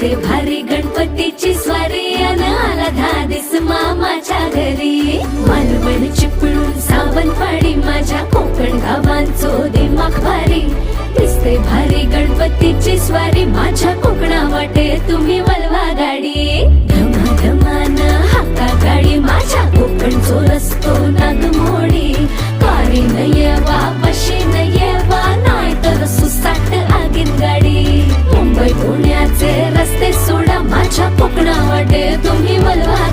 असते भारी गणपतीची स्वारी अन आला धादिस मामाच्या घरी. मालवण चिपळूण लौटे तुम मलवा